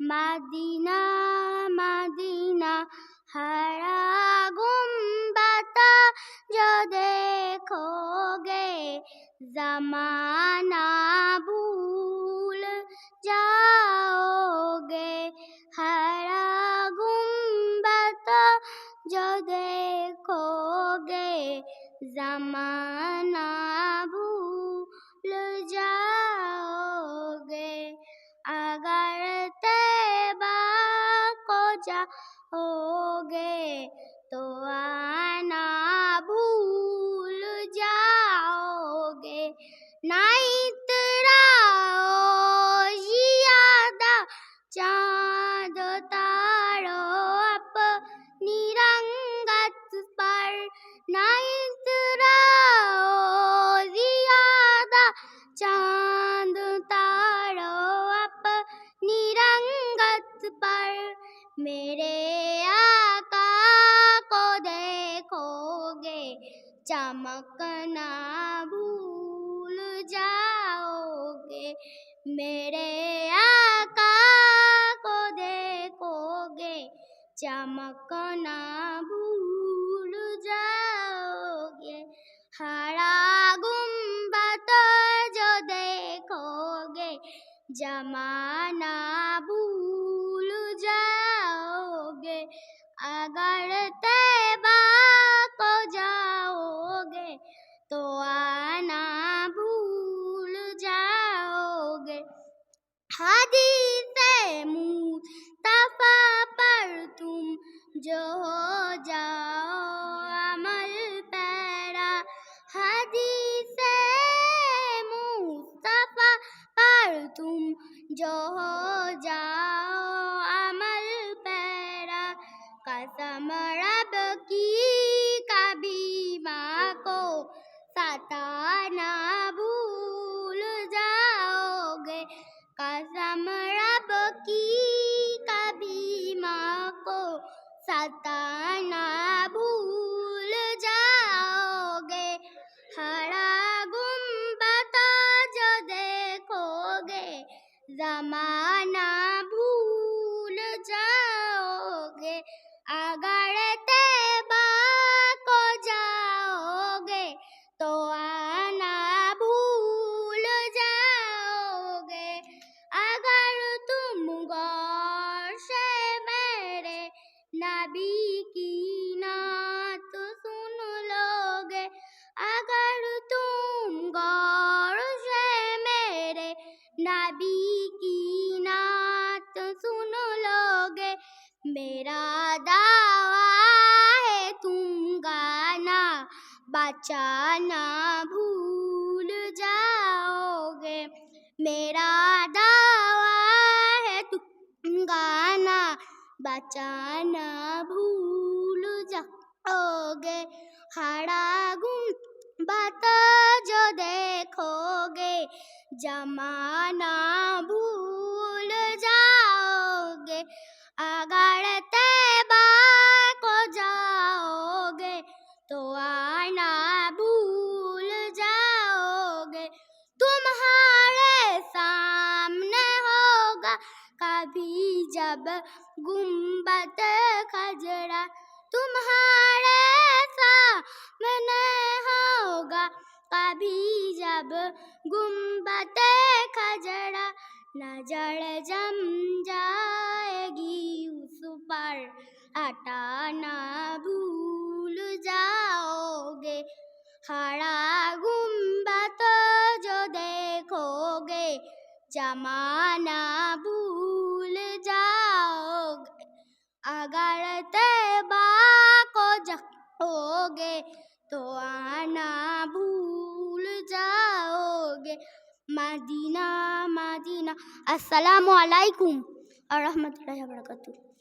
Medina Medina हरा गुंबद जो देखोगे जमाना भूल जाओगे हरा गुंबद जो देखोगे जमाना को जाओगे तो आना भूल जाओगे। नहीं तराओ जियादा चाँद तारो अपनी रंगत पर। नहीं तराओ जियादा चाँद तारो अपनी रंगत पर। मेरे आका को देखोगे, चमकना भूल जाओगे। मेरे आका को देखोगे, चमकना भूल जाओगे। हरा गुंबद जो देखोगे, जमाना भूल अगर तैबा को जाओगे तो आना भूल जाओगे। हदीस मुस्तफ़ा पर तुम जो हो जाओ अमल पैरा। हदीस मुस्तफ़ा पर तुम जो हो जाओ कसम रब की कभी माँ को सताना भूल जाओगे कसम रब की कभी माँ को सताना भूल जाओगे हरा गुंबद जो देखोगे जमाना अगर बचाना भूल जाओगे। मेरा दावा है तुम गाना बचाना भूल जाओगे। हरा गुम बता जो देखोगे, जमाना भूल जाओगे। अगर कभी जब गुंबद खजरा तुम्हारे सामने होगा, कभी जब गुंबद खजरा नज़र जम जाएगी, उस पर हटाना भूल जाओगे। हरा जमाना भूल जाओगे। अगर तैबा को जाओगे तो आना भूल जाओगे। Medina Medina. अस्सलाम वालेकुम और रहमतुल्लाहि व बरकातुहू।